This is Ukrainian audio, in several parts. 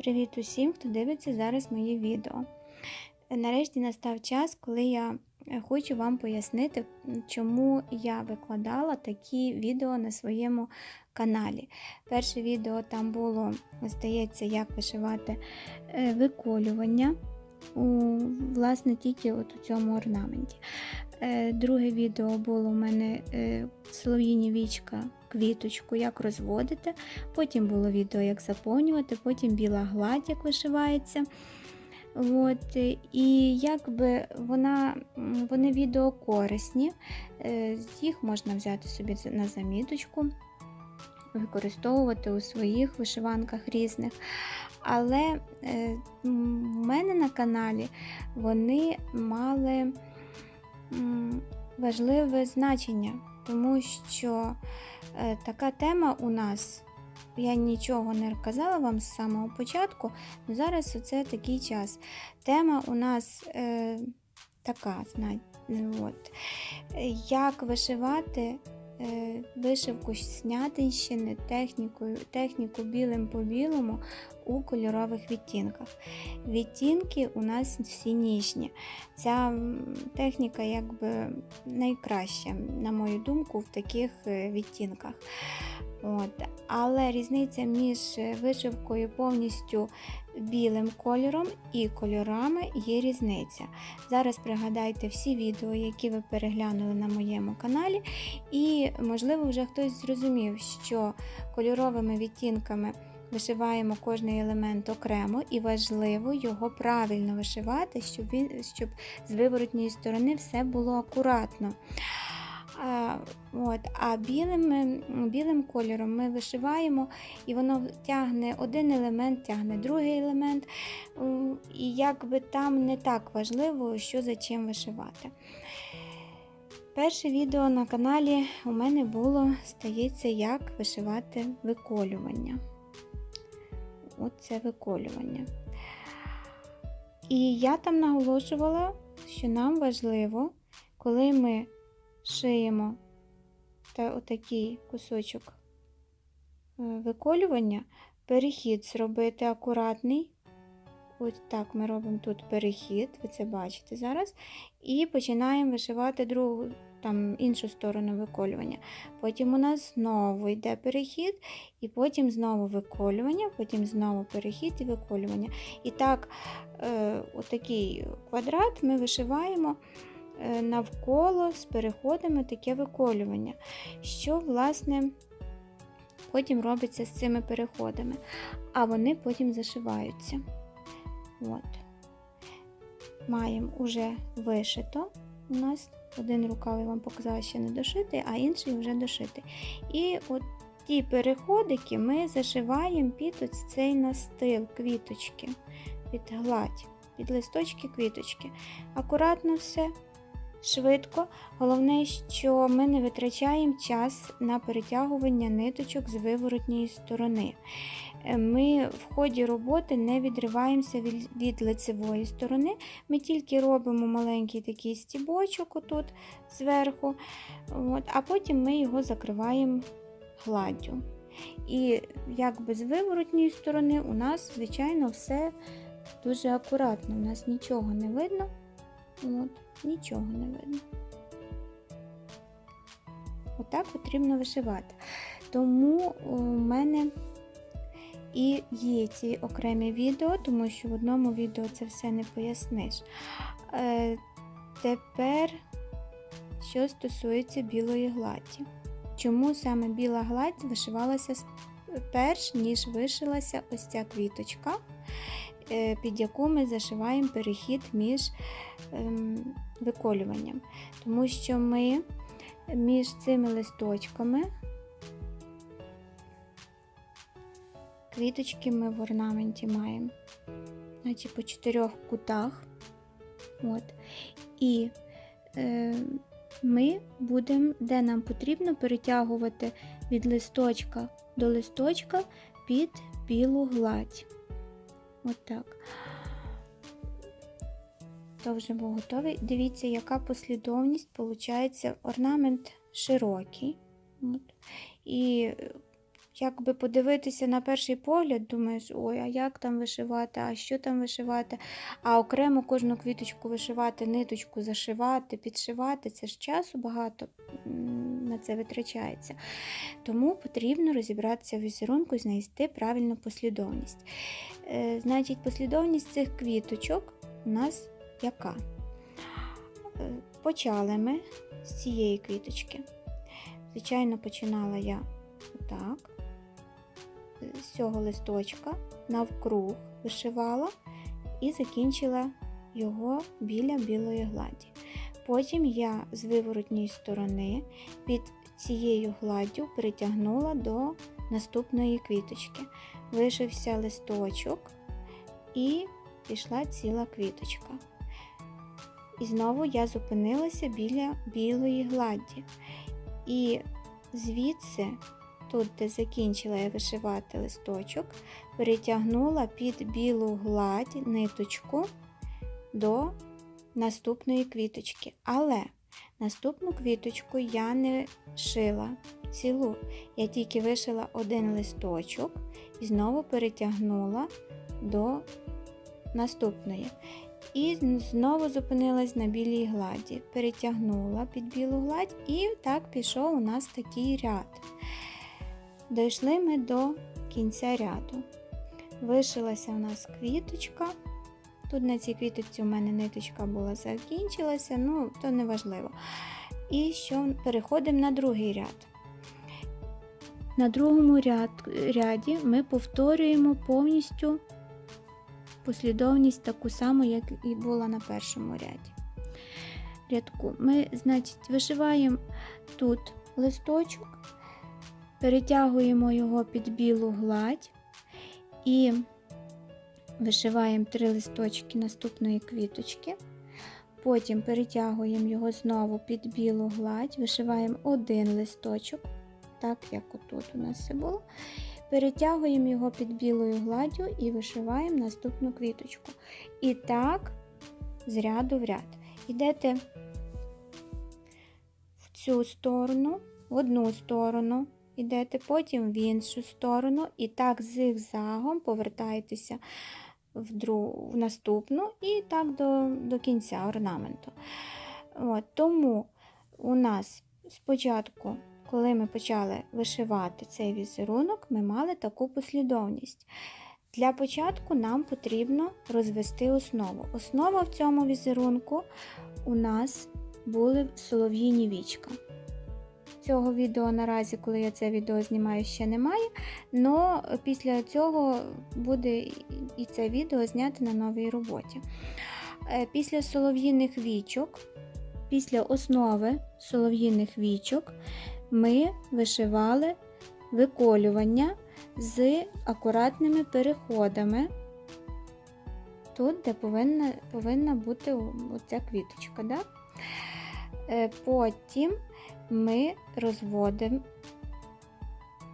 Привіт усім, хто дивиться зараз мої відео. Нарешті настав час, коли я е, хочу вам пояснити, чому я викладала такі відео на своєму каналі. Перше відео там було, здається, як вишивати е, виколювання у, власне, тільки от у цьому орнаменті. Е, Друге відео було у мене е, солов'їні вічка, квіточку, як розводити. Потім було відео, як заповнювати, потім біла гладь, як вишивається. От, е, і якби вона, вони відео корисні, е, їх можна взяти собі на заміточку, використовувати у своїх вишиванках різних. Але е, в мене на каналі вони мали важливе значення, тому що е, така тема у нас. Я нічого не казала вам з самого початку, але зараз це такий час. Тема у нас е, така, знаєте, от. Як вишивати е, вишивку Снятинщини технікою, техніку білим по білому у кольорових відтінках. Відтінки у нас всі ніжні. Ця техніка якби найкраща, на мою думку, в таких е, відтінках. От. Але різниця між вишивкою повністю білим кольором і кольорами є різниця. Зараз пригадайте всі відео, які ви переглянули на моєму каналі, і, можливо, вже хтось зрозумів, що кольоровими відтінками вишиваємо кожний елемент окремо, і важливо його правильно вишивати, щоб, він, щоб з виворотньої сторони все було акуратно. А, от, а білим, білим кольором ми вишиваємо, і воно тягне один елемент, тягне другий елемент. І якби там не так важливо, що за чим вишивати. Перше відео на каналі у мене було, стається, як вишивати виколювання. Оце виколювання. І я там наголошувала, що нам важливо, коли ми шиємо та отакий кусочок е, виколювання, перехід зробити акуратний. Ось так ми робимо тут перехід, ви це бачите зараз. І починаємо вишивати другу, там іншу сторону виколювання. Потім у нас знову йде перехід, і потім знову виколювання, потім знову перехід і виколювання. І так, е, отакий квадрат ми вишиваємо е, навколо з переходами таке виколювання. Що, власне, потім робиться з цими переходами, а вони потім зашиваються. От. Маємо уже вишито. У нас один рукав я вам показала ще не дошитий, а інший вже дошитий. І от ті переходики ми зашиваємо під ось цей настил квіточки, під гладь, під листочки квіточки. Акуратно все, швидко. Головне, що ми не витрачаємо час на перетягування ниточок з виворотньої сторони. Е, Ми в ході роботи не відриваємося від, лицевої сторони. Ми тільки робимо маленький такий стібочок отут зверху, от, а потім ми його закриваємо гладдю. І якби з виворотньої сторони у нас, звичайно, все дуже акуратно. У нас нічого не видно. От, нічого не видно. Отак потрібно вишивати. Тому у мене і є ці окремі відео, тому що в одному відео це все не поясниш. Е, тепер, що стосується білої гладі. Чому саме біла гладь вишивалася перш, ніж вишилася ось ця квіточка, під яку ми зашиваємо перехід між ем, виколюванням. Тому що ми між цими листочками квіточки ми в орнаменті маємо, значить по чотирьох кутах. От. І е, ми будемо, де нам потрібно, перетягувати від листочка до листочка під білу гладь. От так. То вже був готовий. Дивіться, яка послідовність виходить. Орнамент широкий. От. І якби подивитися на перший погляд, думаєш, ой, а як там вишивати, а що там вишивати, а окремо кожну квіточку вишивати, ниточку зашивати, підшивати, це ж часу багато на це витрачається. Тому потрібно розібратися в візерунку і знайти правильну послідовність. Е, Значить, послідовність цих квіточок у нас яка? Е, Почали ми з цієї квіточки. Звичайно, починала я отак, з цього листочка навкруг вишивала і закінчила його біля білої гладі. Потім я з виворотньої сторони під цією гладдю притягнула до наступної квіточки. Вишився листочок і пішла ціла квіточка. І знову я зупинилася біля білої гладді. І звідси, тут, де закінчила я вишивати листочок, перетягнула під білу гладь ниточку до наступної квіточки. Але наступну квіточку я не шила цілу. Я тільки вишила один листочок і знову перетягнула до наступної. І знову зупинилась на білій гладі, перетягнула під білу гладь, і так пішов у нас такий ряд. Дійшли ми до кінця ряду. Вишилася у нас квіточка. Тут на цій квіточці у мене ниточка була закінчилася, ну, то не важливо. І що переходимо на другий ряд. На другому ряд, ряді ми повторюємо повністю послідовність таку саму, як і була на першому ряді. рядку. Ми, значить, вишиваємо тут листочок, перетягуємо його під білу гладь і вишиваємо три листочки наступної квіточки. Потім перетягуємо його знову під білу гладь, вишиваємо один листочок, так як отут у нас все було. Перетягуємо його під білою гладдю і вишиваємо наступну квіточку. І так, з ряду в ряд. Йдете в цю сторону, в одну сторону, йдете, потім в іншу сторону, і так зигзагом повертаєтеся в, друг, в наступну і так до, до кінця орнаменту. От, Тому у нас спочатку коли ми почали вишивати цей візерунок, ми мали таку послідовність. Для початку нам потрібно розвести основу. Основа в цьому візерунку у нас були солов'їні вічка. Цього відео наразі, коли я це відео знімаю, ще немає, але після цього буде і це відео зняти на новій роботі. Е, після солов'їних вічок, після основи солов'їних вічок ми вишивали виколювання з акуратними переходами. Тут, де повинна повинна бути оця квіточка. Да? Е, потім ми розводимо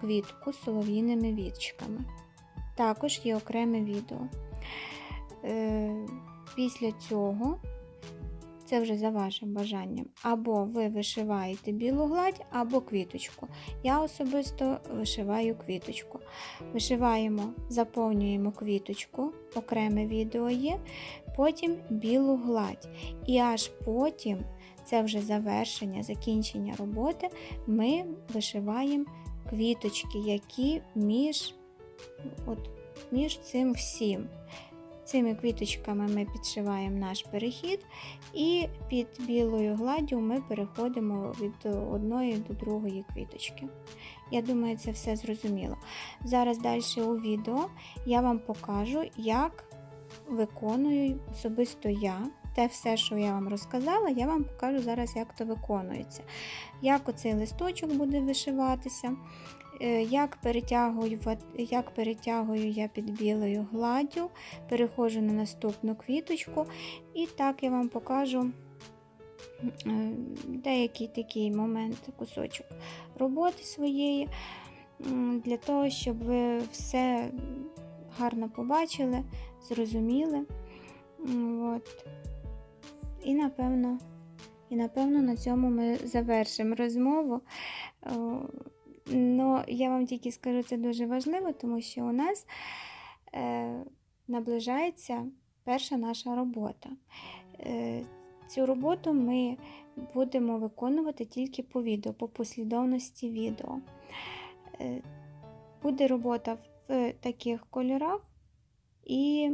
квітку солов'їними вічками. Також є окреме відео. Е, після цього це вже за вашим бажанням. Або ви вишиваєте білу гладь, або квіточку. Я особисто вишиваю квіточку. Вишиваємо, заповнюємо квіточку, окреме відео є, потім білу гладь. І аж потім, це вже завершення, закінчення роботи, ми вишиваємо квіточки, які між, от, між цим всім. Цими квіточками ми підшиваємо наш перехід, і під білою гладдю ми переходимо від одної до другої квіточки. Я думаю, це все зрозуміло. Зараз далі у відео я вам покажу, як виконую особисто я. Те все, що я вам розказала, я вам покажу зараз, як то виконується. Як оцей листочок буде вишиватися, Е, як перетягую, як перетягую я під білою гладдю, переходжу на наступну квіточку, і так я вам покажу е, деякий такий момент, кусочок роботи своєї, для того, щоб ви все гарно побачили, зрозуміли. От. І напевно, і напевно на цьому ми завершимо розмову. Ну, я вам тільки скажу, це дуже важливо, тому що у нас е, наближається перша наша робота. Е, цю роботу ми будемо виконувати тільки по відео, по послідовності відео. Е, буде робота в таких кольорах і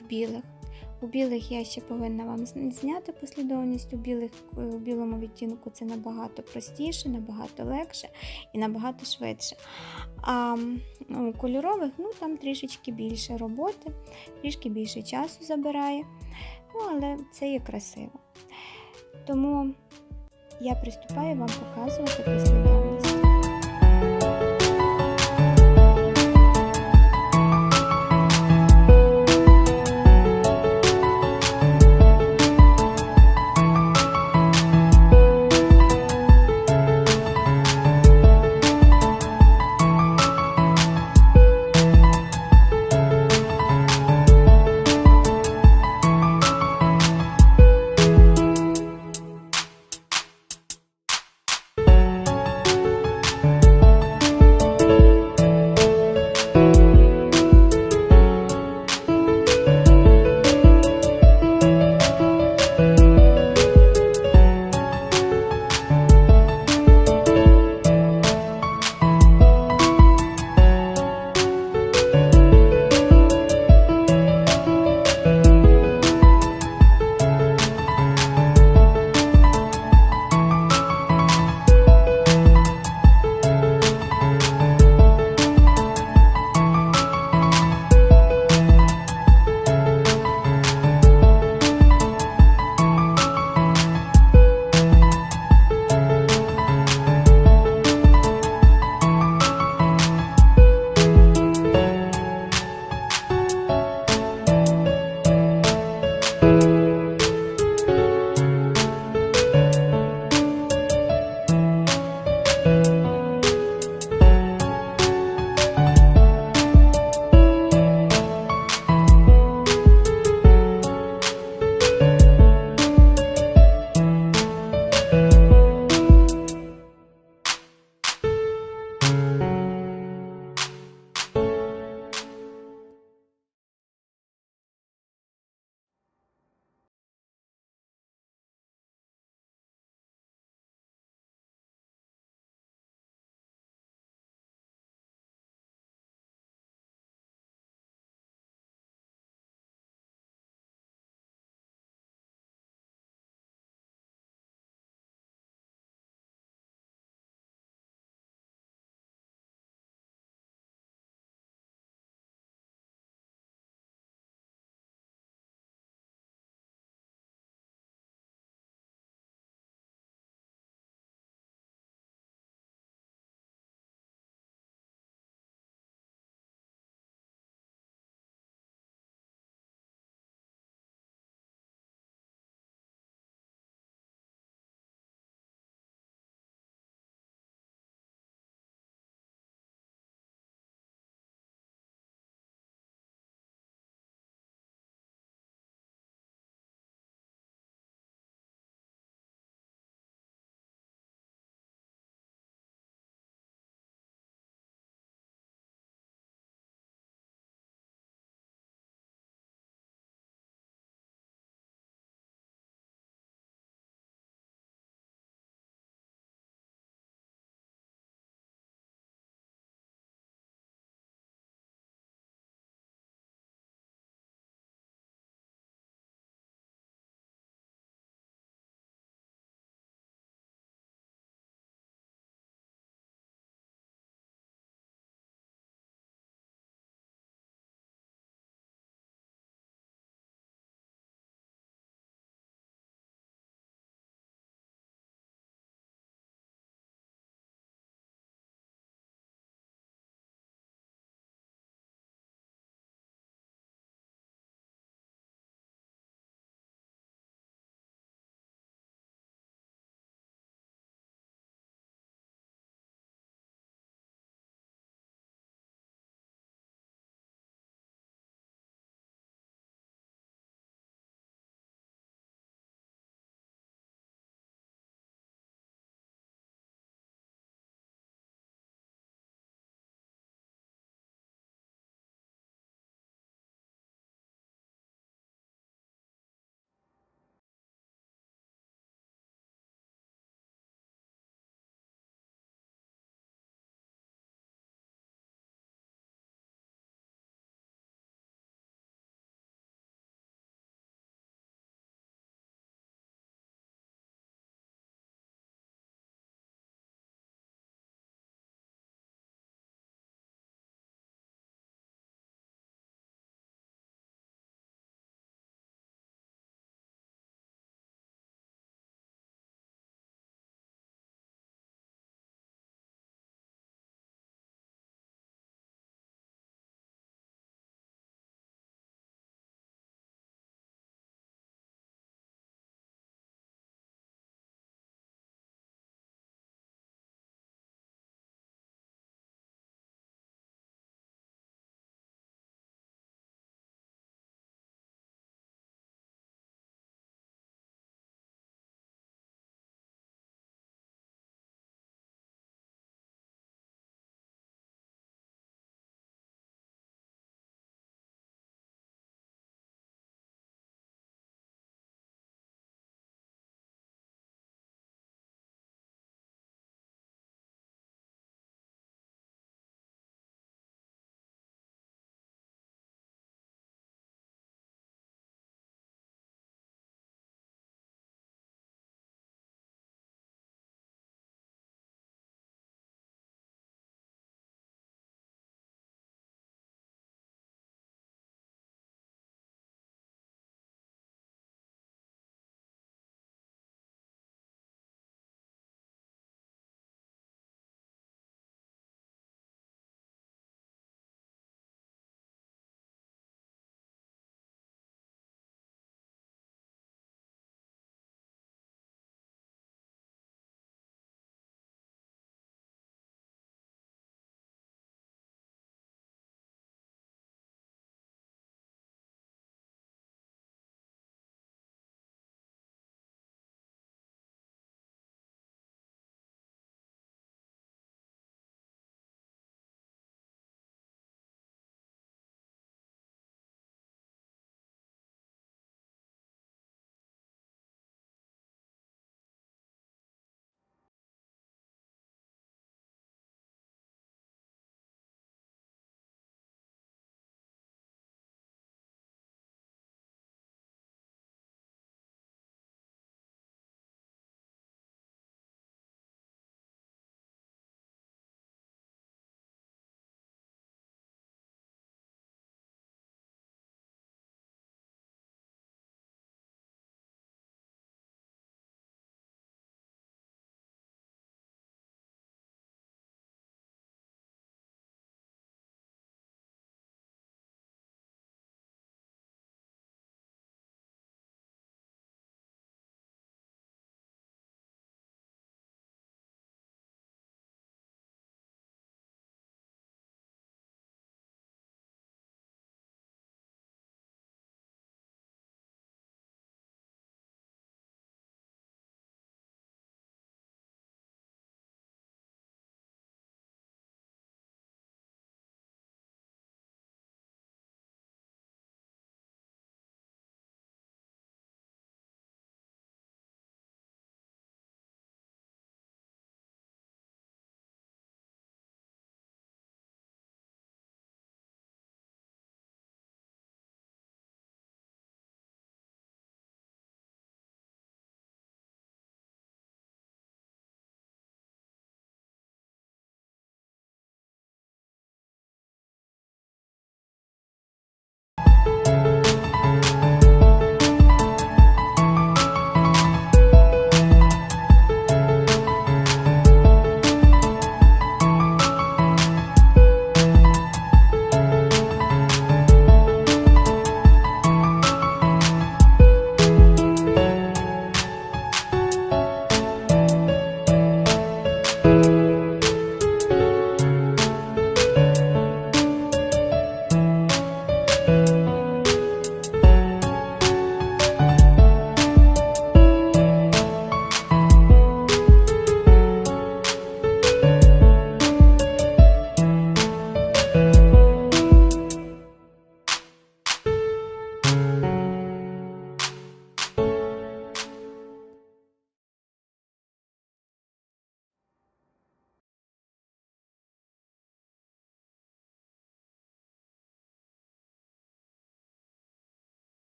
в білих. У білих я ще повинна вам зняти послідовність. У, білих, е, у білому відтінку це набагато простіше, набагато легше і набагато швидше. А у кольорових ну, там трішечки більше роботи, трішки більше часу забирає. Ну, але це є красиво. Тому я приступаю вам показувати послідовність.